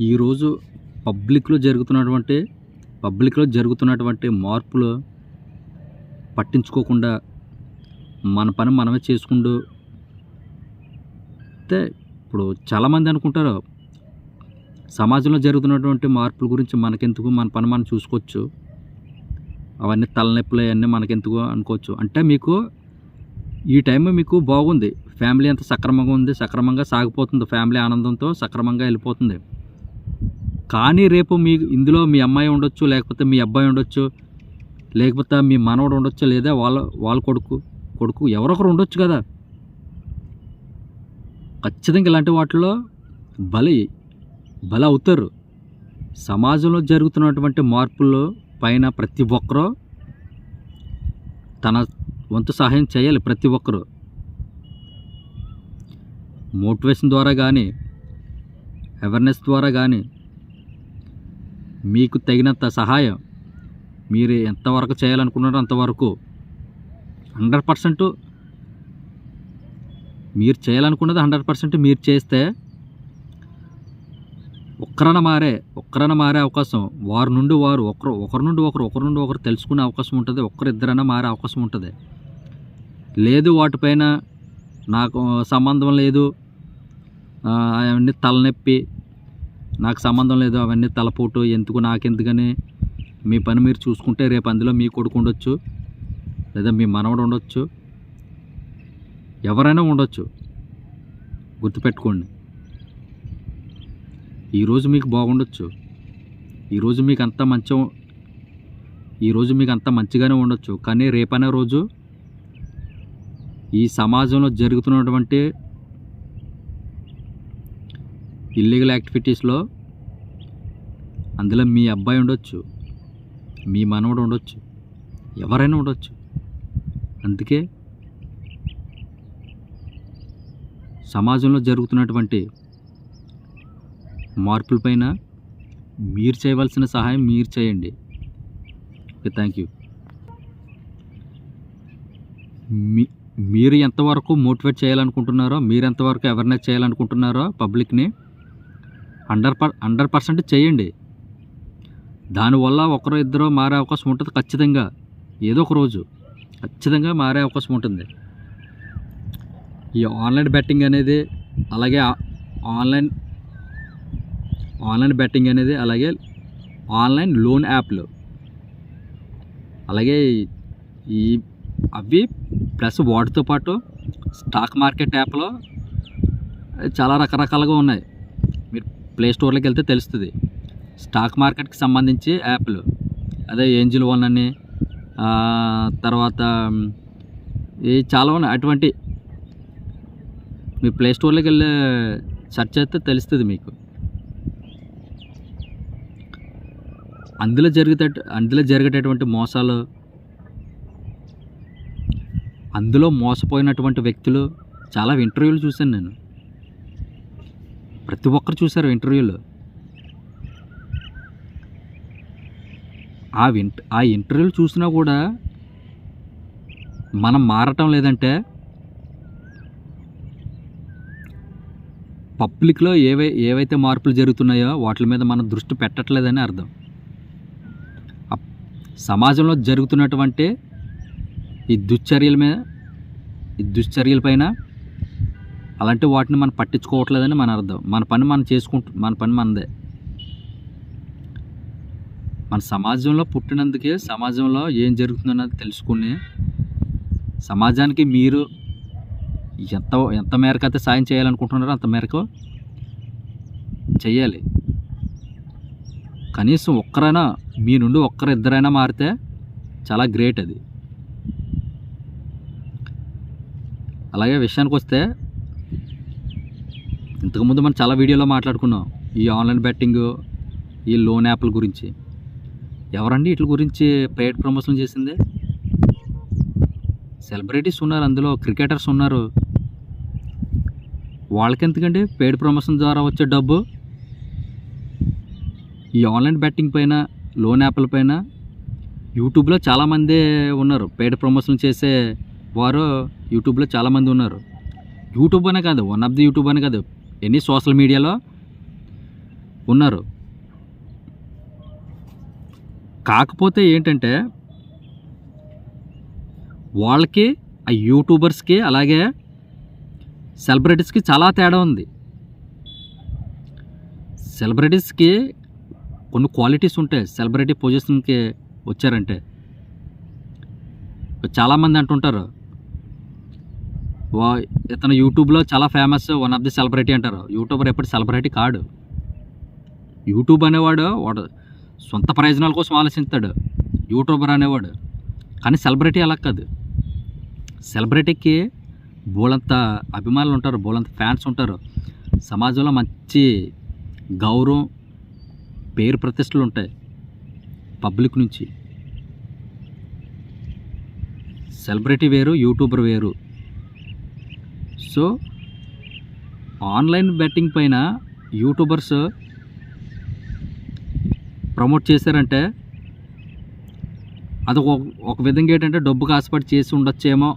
ఈరోజు పబ్లిక్లో జరుగుతున్నటువంటి పబ్లిక్లో జరుగుతున్నటువంటి మార్పులు పట్టించుకోకుండా మన పని మనమే చేసుకుంటూ అయితే ఇప్పుడు చాలామంది అనుకుంటారు సమాజంలో జరుగుతున్నటువంటి మార్పుల గురించి మనకెందుకు మన పని మనం చూసుకోవచ్చు. అవన్నీ తలనొప్పులు అవన్నీ మనకెందుకు అనుకోవచ్చు. అంటే మీకు ఈ టైం మీకు బాగుంది. ఫ్యామిలీ అంతా సక్రమంగా ఉంది సక్రమంగా సాగిపోతుంది. ఫ్యామిలీ ఆనందంతో సక్రమంగా వెళ్ళిపోతుంది. కానీ రేపు మీ ఇందులో మీ అమ్మాయి ఉండొచ్చు లేకపోతే మీ అబ్బాయి ఉండొచ్చు లేకపోతే మీ మనవడు ఉండొచ్చు లేదా వాళ్ళ వాళ్ళ కొడుకు కొడుకు ఎవరొకరు ఉండొచ్చు కదా? ఖచ్చితంగా ఇలాంటి వాటిలో బలి బల అవుతారు. సమాజంలో జరుగుతున్నటువంటి మార్పులు పైన ప్రతి ఒక్కరూ తన వంతు సహాయం చేయాలి ప్రతి ఒక్కరూ. మోటివేషన్ ద్వారా కానీ అవేర్నెస్ ద్వారా కానీ మీకు తగినంత సహాయం. మీరు ఎంతవరకు చేయాలనుకున్నారో అంతవరకు హండ్రెడ్ పర్సెంట్ మీరు చేయాలనుకున్నది హండ్రెడ్ పర్సెంట్ మీరు చేస్తే ఒక్కరన మారే ఒక్కరన మారే అవకాశం. వారి నుండి వారు ఒకరు ఒకరి నుండి ఒకరు ఒకరి నుండి ఒకరు తెలుసుకునే అవకాశం ఉంటుంది. ఒక్కరిద్దరైనా మారే అవకాశం ఉంటుంది. లేదు వాటిపైన నాకు సంబంధం లేదు. అవన్నీ తలనొప్పి నాకు సంబంధం లేదు అవన్నీ తలపోటు ఎందుకు నాకెందుకని మీ పని మీరు చూసుకుంటే రేపు అందులో మీ కొడుకు ఉండొచ్చు లేదా మీ మనవడు ఉండొచ్చు ఎవరైనా ఉండొచ్చు. గుర్తుపెట్టుకోండి. ఈరోజు మీకు బాగుండొచ్చు. ఈరోజు మీకు అంత మంచి ఈరోజు మీకు అంత మంచిగానే ఉండొచ్చు. కానీ రేపనే రోజు ఈ సమాజంలో జరుగుతున్నటువంటి ఇల్లీగల్ యాక్టివిటీస్లో అందులో మీ అబ్బాయి ఉండొచ్చు మీ మనవడు ఉండొచ్చు ఎవరైనా ఉండొచ్చు. అందుకే సమాజంలో జరుగుతున్నటువంటి మార్పులపైన మీరు చేయవలసిన సహాయం మీరు చేయండి. Okay thank you. మీ మీరు ఎంతవరకు మోటివేట్ చేయాలనుకుంటున్నారో మీరు ఎంతవరకు అవేర్నెస్ చేయాలనుకుంటున్నారో పబ్లిక్ని హండ్రెడ్ పర్ హండ్రెడ్ పర్సెంట్ చేయండి. దానివల్ల ఒకరు ఇద్దరు మారే అవకాశం ఉంటుంది ఖచ్చితంగా. ఏదో ఒక రోజు ఖచ్చితంగా మారే అవకాశం ఉంటుంది. ఈ ఆన్లైన్ బెట్టింగ్ అనేది అలాగే ఆన్లైన్ ఆన్లైన్ బెట్టింగ్ అనేది అలాగే ఆన్లైన్ లోన్ యాప్లు. అలాగే ఈ అవి ప్లస్ వాటితో పాటు స్టాక్ మార్కెట్ యాప్లో చాలా రకరకాలుగా ఉన్నాయి. ప్లే స్టోర్లోకి వెళ్తే తెలుస్తుంది. స్టాక్ మార్కెట్కి సంబంధించి యాప్లు అదే ఏంజిల్ వన్ అని తర్వాత ఈ చాలా ఉన్నాయి. అటువంటి మీ ప్లే స్టోర్లోకి వెళ్ళి సెర్చ్ చేస్తే తెలుస్తుంది మీకు. అందులో జరిగే అందులో జరిగేటటువంటి మోసాలు అందులో మోసపోయినటువంటి వ్యక్తులు చాలా ఇంటర్వ్యూలు చూశాను నేను. ప్రతి ఒక్కరు చూశారు ఇంటర్వ్యూలు. ఆ వింట ఆ ఇంటర్వ్యూలు చూసినా కూడా మనం మారటం లేదంటే పబ్లిక్లో ఏవై ఏవైతే మార్పులు జరుగుతున్నాయో వాటి మీద మనం దృష్టి పెట్టట్లేదని అర్థం. సమాజంలో జరుగుతున్నటువంటి ఈ దుశ్చర్యల మీద ఈ దుశ్చర్యల పైన అలాంటి వాటిని మనం పట్టించుకోవట్లేదని మన అర్థం. మన పని మనం చేసుకుంటు మన పని మనదే. మన సమాజంలో పుట్టినందుకే సమాజంలో ఏం జరుగుతుందన్నది తెలుసుకుని సమాజానికి మీరు ఎంత ఎంత మేరకు అయితే సాయం చేయాలనుకుంటున్నారో అంత మేరకు చేయాలి. కనీసం ఒక్కరైనా మీ నుండి ఒక్కరు ఇద్దరైనా మారితే చాలా గ్రేట్ అది. అలాగే విషయానికి వస్తే ఇంతకుముందు మనం చాలా వీడియోలో మాట్లాడుకున్నాం ఈ ఆన్లైన్ బెట్టింగ్ ఈ లోన్ యాప్ల గురించి. ఎవరండి వీటి గురించి పెయిడ్ ప్రమోషన్ చేసింది? సెలబ్రిటీస్ ఉన్నారు అందులో క్రికెటర్స్ ఉన్నారు. వాళ్ళకి ఎందుకండి పెయిడ్ ప్రమోషన్ ద్వారా వచ్చే డబ్బు? ఈ ఆన్లైన్ బెట్టింగ్ పైన లోన్ యాప్ల పైన యూట్యూబ్లో చాలామంది ఉన్నారు. పెయిడ్ ప్రమోషన్ చేసే వారు యూట్యూబ్లో చాలామంది ఉన్నారు. యూట్యూబ్ అనే కాదు వన్ ఆఫ్ ది యూట్యూబ్ అనే కాదు ఎన్ని సోషల్ మీడియాలో ఉన్నారు? కాకపోతే ఏంటంటే వాళ్ళకి ఆ యూట్యూబర్స్కి అలాగే సెలబ్రిటీస్కి చాలా తేడా ఉంది. సెలబ్రిటీస్కి కొన్ని క్వాలిటీస్ ఉంటాయి. సెలబ్రిటీ పొజిషన్కి వచ్చారంటే. చాలామంది అంటుంటారు ఇతను యూట్యూబ్లో చాలా famous one of the celebrity అంటారు. యూట్యూబర్ ఎప్పుడు సెలబ్రిటీ కాడు. యూట్యూబ్ అనేవాడు వాడు సొంత ప్రయోజనాల కోసం ఆలోచిస్తాడు. యూట్యూబర్ అనేవాడు. కానీ సెలబ్రిటీ అలా కాదు. సెలబ్రిటీకి బోలంత అభిమానులు ఉంటారు బోలంత ఫ్యాన్స్ ఉంటారు. సమాజంలో మంచి గౌరవం పేరు ప్రతిష్టలు ఉంటాయి. పబ్లిక్ నుంచి. సెలబ్రిటీ వేరు యూట్యూబర్ వేరు. సో ఆన్లైన్ బెట్టింగ్ పైన యూట్యూబర్స్ ప్రమోట్ చేశారంటే అది ఒక ఒక విధంగా ఏంటంటే డబ్బు ఆశపడి చేసి ఉండొచ్చేమో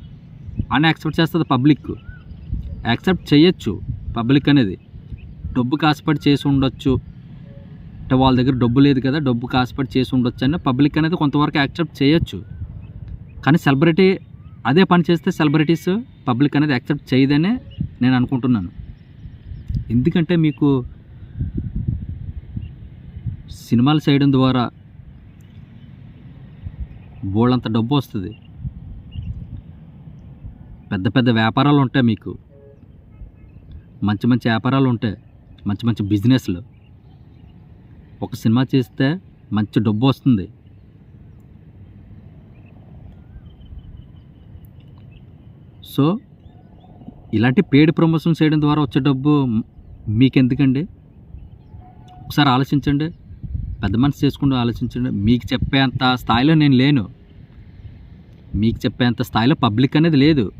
అని యాక్సెప్ట్ చేస్తుంది పబ్లిక్ యాక్సెప్ట్ చేయొచ్చు పబ్లిక్ అనేది. డబ్బు ఆశపడి చేసి ఉండొచ్చు. అంటే వాళ్ళ దగ్గర డబ్బు లేదు కదా డబ్బు ఆశపడి చేసి ఉండొచ్చు అని పబ్లిక్ అనేది కొంతవరకు యాక్సెప్ట్ చేయొచ్చు. కానీ సెలబ్రిటీ అదే పని చేస్తే సెలబ్రిటీస్ పబ్లిక్ అనేది యాక్సెప్ట్ చేయదనే నేను అనుకుంటున్నాను. ఎందుకంటే మీకు సినిమాలు చేయడం ద్వారా బోళ్ళంత డబ్బు వస్తుంది. పెద్ద పెద్ద వ్యాపారాలు ఉంటాయి మీకు. మంచి మంచి వ్యాపారాలు ఉంటాయి. మంచి మంచి బిజినెస్లు. ఒక సినిమా చేస్తే మంచి డబ్బు వస్తుంది. సో ఇలాంటి పేడ్ ప్రమోషన్ చేయడం ద్వారా వచ్చే డబ్బు మీకెందుకండి? ఒకసారి ఆలోచించండి. పెద్ద మనసు చేసుకుంటూ ఆలోచించండి. మీకు చెప్పేంత స్థాయిలో నేను లేను. మీకు చెప్పేంత స్థాయిలో పబ్లిక్ అనేది లేదు.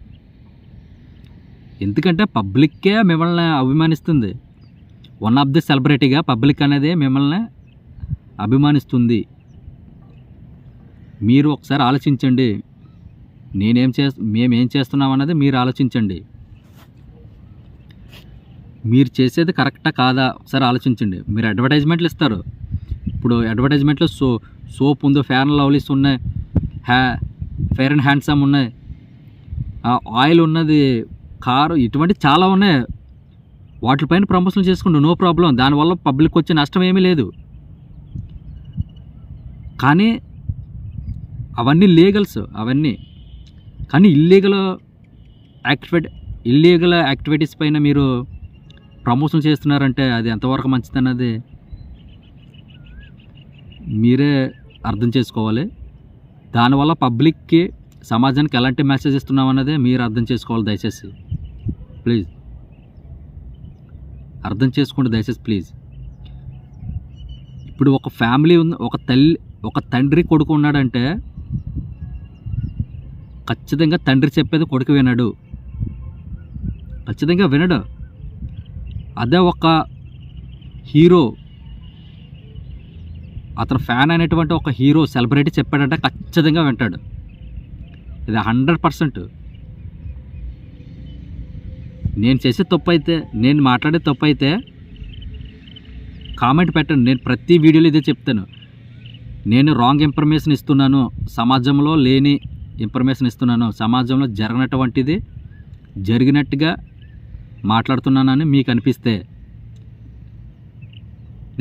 ఎందుకంటే పబ్లిక్కే మిమ్మల్ని అభిమానిస్తుంది. వన్ ఆఫ్ ది సెలబ్రిటీగా పబ్లిక్ అనేది మిమ్మల్ని అభిమానిస్తుంది. మీరు ఒకసారి ఆలోచించండి. నేనేం చే మేమేం చేస్తున్నాం అన్నది మీరు ఆలోచించండి. మీరు చేసేది కరెక్టా కాదా ఒకసారి ఆలోచించండి. మీరు అడ్వర్టైజ్మెంట్లు ఇస్తారు. ఇప్పుడు అడ్వర్టైజ్మెంట్లో సో సోప్ ఉంది ఫేర్ అండ్ లవ్లీస్ ఉన్నాయి హ్యా ఫేర్ అండ్ హ్యాండ్సమ్ ఉన్నాయి ఆయిల్ ఉన్నది కారు ఇటువంటి చాలా ఉన్నాయి. వాటిపైన ప్రమోషన్ చేసుకుంటూ నో ప్రాబ్లం. దానివల్ల పబ్లిక్ వచ్చే నష్టం ఏమీ లేదు. కానీ అవన్నీ లీగల్స్ అవన్నీ కానీ ఇల్లీగల్ యాక్టివేట్ ఇల్లీగల్ యాక్టివిటీస్ పైన మీరు ప్రమోషన్ చేస్తున్నారంటే అది ఎంతవరకు మంచిదన్నది మీరే అర్థం చేసుకోవాలి. దానివల్ల పబ్లిక్కి సమాజానికి ఎలాంటి మెసేజ్ ఇస్తున్నాం అన్నదే మీరు అర్థం చేసుకోవాలి దయచేసి. ప్లీజ్ అర్థం చేసుకోండి దయచేసి ప్లీజ్ ఇప్పుడు ఒక ఫ్యామిలీ ఉంది ఒక తల్లి ఒక తండ్రి కొడుకు ఉన్నాడంటే ఖచ్చితంగా తండ్రి చెప్పేది కొడుకు వినడు. ఖచ్చితంగా వినడు. అదే ఒక హీరో. అతను ఫ్యాన్ అనేటువంటి ఒక హీరో సెలబ్రిటీ చెప్పాడంటే ఖచ్చితంగా వింటాడు. ఇది హండ్రెడ్ పర్సెంట్. నేను చేసే తప్పు అయితే నేను మాట్లాడే తప్పు అయితే కామెంట్ పెట్టండి. నేను ప్రతి వీడియోలో ఇదే చెప్తాను. నేను రాంగ్ ఇన్ఫర్మేషన్ ఇస్తున్నాను. సమాజంలో లేని ఇన్ఫర్మేషన్ ఇస్తున్నాను. సమాజంలో జరగనటువంటిది జరిగినట్టుగా మాట్లాడుతున్నానని మీకు అనిపిస్తే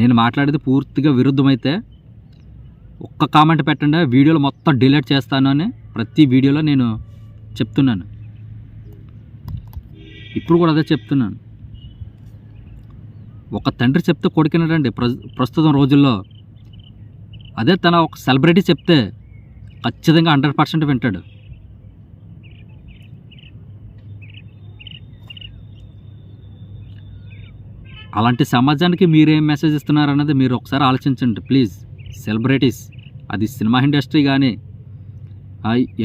నేను మాట్లాడేది పూర్తిగా విరుద్ధమైతే ఒక్క కామెంట్ పెట్టండి వీడియోలో మొత్తం డిలీట్ చేస్తాను అని ప్రతి వీడియోలో నేను చెప్తున్నాను. ఇప్పుడు కూడా అదే చెప్తున్నాను. ఒక తండ్రి చెప్తే కొడుకినడండి ప్ర ప్రస్తుతం రోజుల్లో అదే తన ఒక సెలబ్రిటీ చెప్తే ఖచ్చితంగా హండ్రెడ్ పర్సెంట్ వింటాడు. అలాంటి సమాజానికి మీరేం మెసేజ్ ఇస్తున్నారు అన్నది మీరు ఒకసారి ఆలోచించండి ప్లీజ్ సెలబ్రిటీస్ అది సినిమా ఇండస్ట్రీ కానీ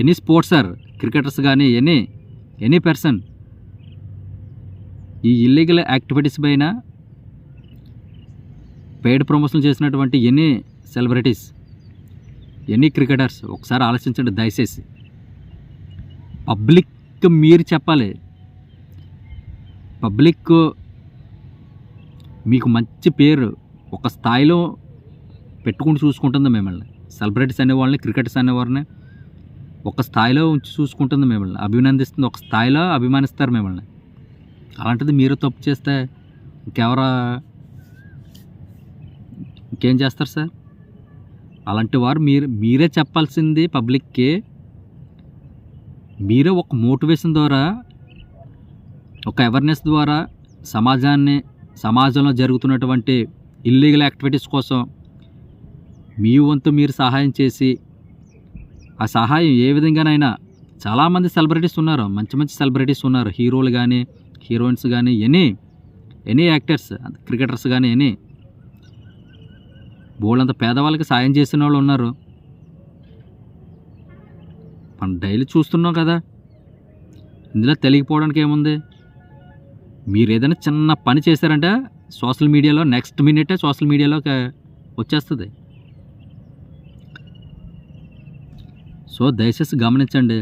ఎనీ స్పోర్ట్సర్ క్రికెటర్స్ కానీ ఎనీ ఎనీ పర్సన్ ఈ ఇల్లీగల్ యాక్టివిటీస్ పైన పెయిడ్ ప్రమోషన్ చేసినటువంటి ఎనీ సెలబ్రిటీస్ ఎనీ క్రికెటర్స్ ఒకసారి ఆలోచించండి దయచేసి. పబ్లిక్ మీరు చెప్పాలి. పబ్లిక్ మీకు మంచి పేరు ఒక స్థాయిలో పెట్టుకుని చూసుకుంటుంది మిమ్మల్ని. సెలబ్రిటీస్ అనేవాళ్ళని క్రికెటర్స్ అనేవారిని ఒక స్థాయిలో ఉంచి చూసుకుంటుంది మిమ్మల్ని. అభినందిస్తుంది ఒక స్థాయిలో అభిమానిస్తారు మిమ్మల్ని. అలాంటిది మీరు తప్పు చేస్తే ఇంకెవరా ఇంకేం చేస్తారు సార్? అలాంటి వారు మీరు మీరే చెప్పాల్సింది పబ్లిక్కి. మీరే ఒక మోటివేషన్ ద్వారా ఒక అవేర్నెస్ ద్వారా సమాజాన్ని సమాజంలో జరుగుతున్నటువంటి ఇల్లీగల్ యాక్టివిటీస్ కోసం మీ వంతు మీరు సహాయం చేసి ఆ సహాయం ఏ విధంగానైనా చాలామంది సెలబ్రిటీస్ ఉన్నారు మంచి మంచి సెలబ్రిటీస్ ఉన్నారు హీరోలు కానీ హీరోయిన్స్ కానీ ఎనీ ఎనీ యాక్టర్స్ క్రికెటర్స్ కానీ ఎనీ బోళ్ళంత పేదవాళ్ళకి సాయం చేసిన వాళ్ళు ఉన్నారు. మనం డైలీ చూస్తున్నాం కదా. ఇందులో తెలియకపోవడానికి ఏముంది? మీరు ఏదైనా చిన్న పని చేశారంటే సోషల్ మీడియాలో నెక్స్ట్ మినిటే సోషల్ మీడియాలో వచ్చేస్తుంది. సో దయచేసి గమనించండి.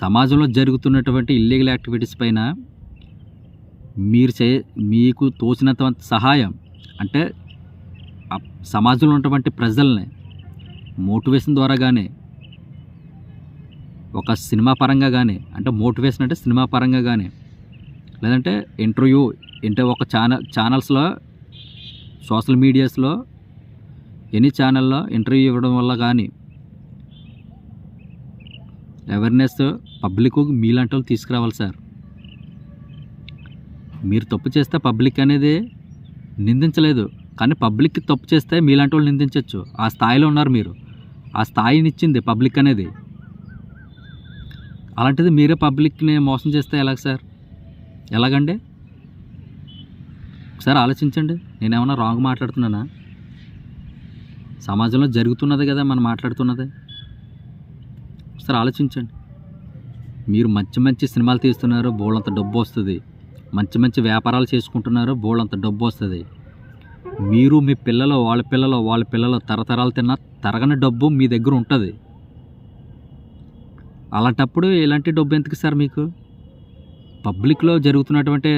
సమాజంలో జరుగుతున్నటువంటి ఇల్లీగల్ యాక్టివిటీస్ పైన మీరు చే మీకు తోచినంత సహాయం అంటే సమాజంలో ఉన్నటువంటి ప్రజల్ని మోటివేషన్ ద్వారా కానీ ఒక సినిమా పరంగా కానీ అంటే మోటివేషన్ అంటే సినిమా పరంగా కానీ లేదంటే ఇంటర్వ్యూ అంటే ఒక ఛానల్ ఛానల్స్లో సోషల్ మీడియాస్లో ఎనీ ఛానల్లో ఇంటర్వ్యూ ఇవ్వడం వల్ల కానీ అవేర్నెస్ పబ్లిక్ మీలాంటి వాళ్ళు తీసుకురావాలి సార్. మీరు తప్పు చేస్తే పబ్లిక్ అనేది నిందించలేదు. కానీ పబ్లిక్ తప్పు చేస్తే మీలాంటి వాళ్ళు నిందించవచ్చు ఆ స్థాయిలో ఉన్నారు మీరు. ఆ స్థాయినిచ్చింది పబ్లిక్ అనేది. అలాంటిది మీరే పబ్లిక్ని మోసం చేస్తే ఎలాగ సార్? ఎలాగండి? ఒకసారి ఆలోచించండి. నేనేమన్నా రాంగ్ మాట్లాడుతున్నానా? సమాజంలో జరుగుతున్నది కదా మనం మాట్లాడుతున్నది. ఒకసారి ఆలోచించండి. మీరు మంచి మంచి సినిమాలు తీస్తున్నారు. బోళ్ళంత డబ్బు వస్తుంది. మంచి మంచి వ్యాపారాలు చేసుకుంటున్నారు బోళ్ళంత డబ్బు వస్తుంది. మీరు మీ పిల్లలు వాళ్ళ పిల్లలు వాళ్ళ పిల్లలు తరతరాలు తిన్న తరగని డబ్బు మీ దగ్గర ఉంటుంది. అలాంటప్పుడు ఇలాంటి డబ్బు ఎందుకు సార్ మీకు? పబ్లిక్లో జరుగుతున్నటువంటి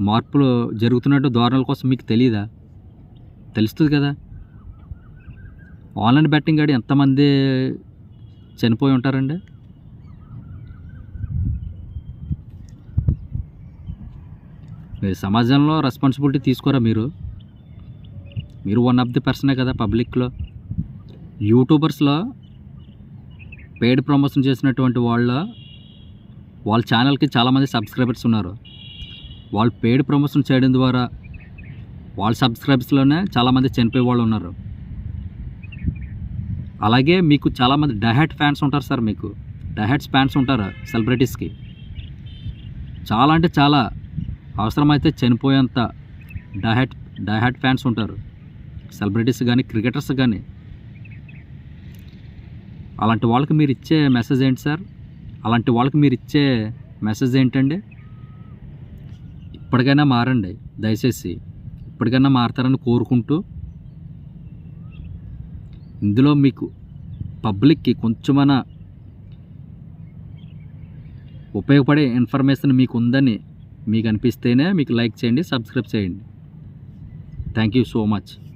మార్పులు జరుగుతున్నట్టు ధోరణుల కోసం మీకు తెలియదా తెలుస్తుంది కదా. ఆన్లైన్ బెట్టింగ్ ఆడి ఎంతమంది చనిపోయి ఉంటారండి? సమాజంలో రెస్పాన్సిబిలిటీ తీసుకోరా మీరు? మీరు వన్ ఆఫ్ ది పర్సనే కదా పబ్లిక్లో యూట్యూబర్స్లో పెయిడ్ ప్రమోషన్ చేసినటువంటి వాళ్ళ వాళ్ళ ఛానల్కి చాలామంది సబ్స్క్రైబర్స్ ఉన్నారు. వాళ్ళు పెయిడ్ ప్రమోషన్ చేయడం ద్వారా వాళ్ళ సబ్స్క్రైబర్స్లోనే చాలామంది చనిపోయే వాళ్ళు ఉన్నారు. అలాగే మీకు చాలామంది డహాట్ ఫ్యాన్స్ ఉంటారు సార్ మీకు. డహాట్స్ ఫ్యాన్స్ ఉంటారు సెలబ్రిటీస్కి చాలా అంటే చాలా. అవసరమైతే చనిపోయేంత డహాట్ డహాట్ ఫ్యాన్స్ ఉంటారు. సెలబ్రిటీస్ కానీ క్రికెటర్స్ కానీ అలాంటి వాళ్ళకి మీరు ఇచ్చే మెసేజ్ ఏంటి సార్? అలాంటి వాళ్ళకి మీరు ఇచ్చే మెసేజ్ ఏంటండి? ఇప్పటికైనా మారండి. దయచేసి ఇప్పటికైనా మారతారని కోరుకుంటూ ఇందులో మీకు పబ్లిక్కి కొంచెమైనా ఉపయోగపడే ఇన్ఫర్మేషన్ మీకు ఉందని మీకు అనిపిస్తేనే మీకు లైక్ చేయండి సబ్స్క్రైబ్ చేయండి. Thank you so much